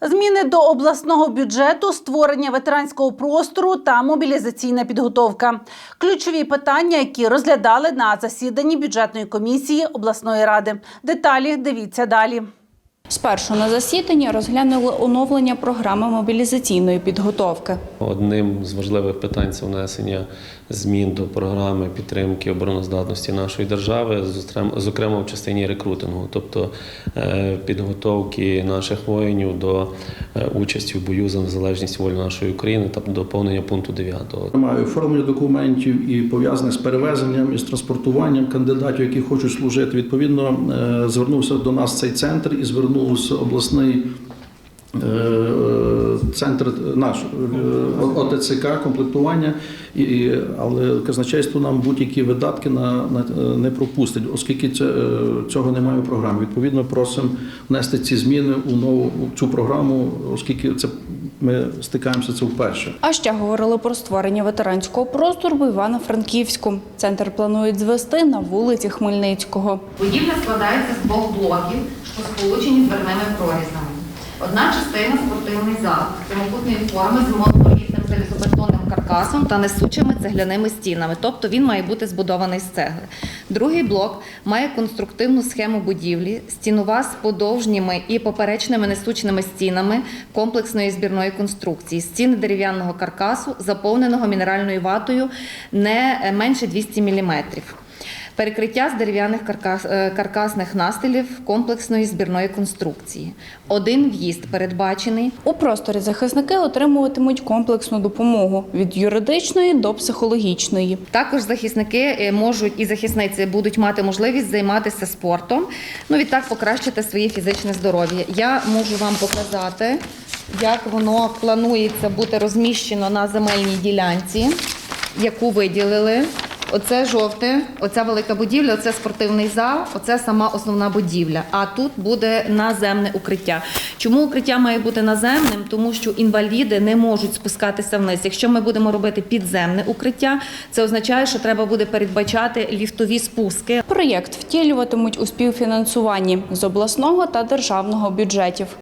Зміни до обласного бюджету, створення ветеранського простору та мобілізаційна підготовка ключові питання, які розглядали на засіданні бюджетної комісії обласної ради. Деталі дивіться далі. Спершу на засіданні розглянули оновлення програми мобілізаційної підготовки. Одним з важливих питань це внесення змін до програми підтримки обороноздатності нашої держави, зокрем- зокрема в частині рекрутингу, тобто е, підготовки наших воїнів до е, участі в бою за незалежність волі нашої України та доповнення пункту 9. Маю оформлення документів і пов'язаних з перевезенням і з транспортуванням кандидатів, які хочуть служити. Відповідно, е, звернувся до нас цей центр і звернувся обласний. е, Центр наш е, ОТЦК комплектування, але казначейство нам будь-які видатки на, на е, не пропустить, оскільки е, цього немає в програмі. Відповідно, просимо внести ці зміни у нову цю програму, оскільки це ми стикаємося це вперше. А ще говорили про створення ветеранського простору в Івано-Франківську. Центр планують звести на вулиці Хмельницького. Будівля складається з двох блоків, що сполучені дверними прорізами. Одна частина спортивний зал прямокутної форми з монолітним залізобетонним каркасом та несучими цегляними стінами, тобто він має бути збудований з цегли. Другий блок має конструктивну схему будівлі, стінова з подовжніми і поперечними несучними стінами комплексної збірної конструкції, стіни дерев'яного каркасу, заповненого мінеральною ватою не менше 200 мм. Перекриття з дерев'яних каркас, е, каркасних настилів комплексної збірної конструкції. Один в'їзд передбачений. У просторі захисники отримуватимуть комплексну допомогу від юридичної до психологічної. Також захисники е, можуть і захисниці будуть мати можливість займатися спортом, ну відтак покращити своє фізичне здоров'я. Я можу вам показати, як воно планується бути розміщено на земельній ділянці, яку виділили. Оце жовте, оця велика будівля, оце спортивний зал, оце сама основна будівля. А тут буде наземне укриття. Чому укриття має бути наземним? Тому що інваліди не можуть спускатися вниз. Якщо ми будемо робити підземне укриття, це означає, що треба буде передбачати ліфтові спуски. Проєкт втілюватимуть у співфінансуванні з обласного та державного бюджетів.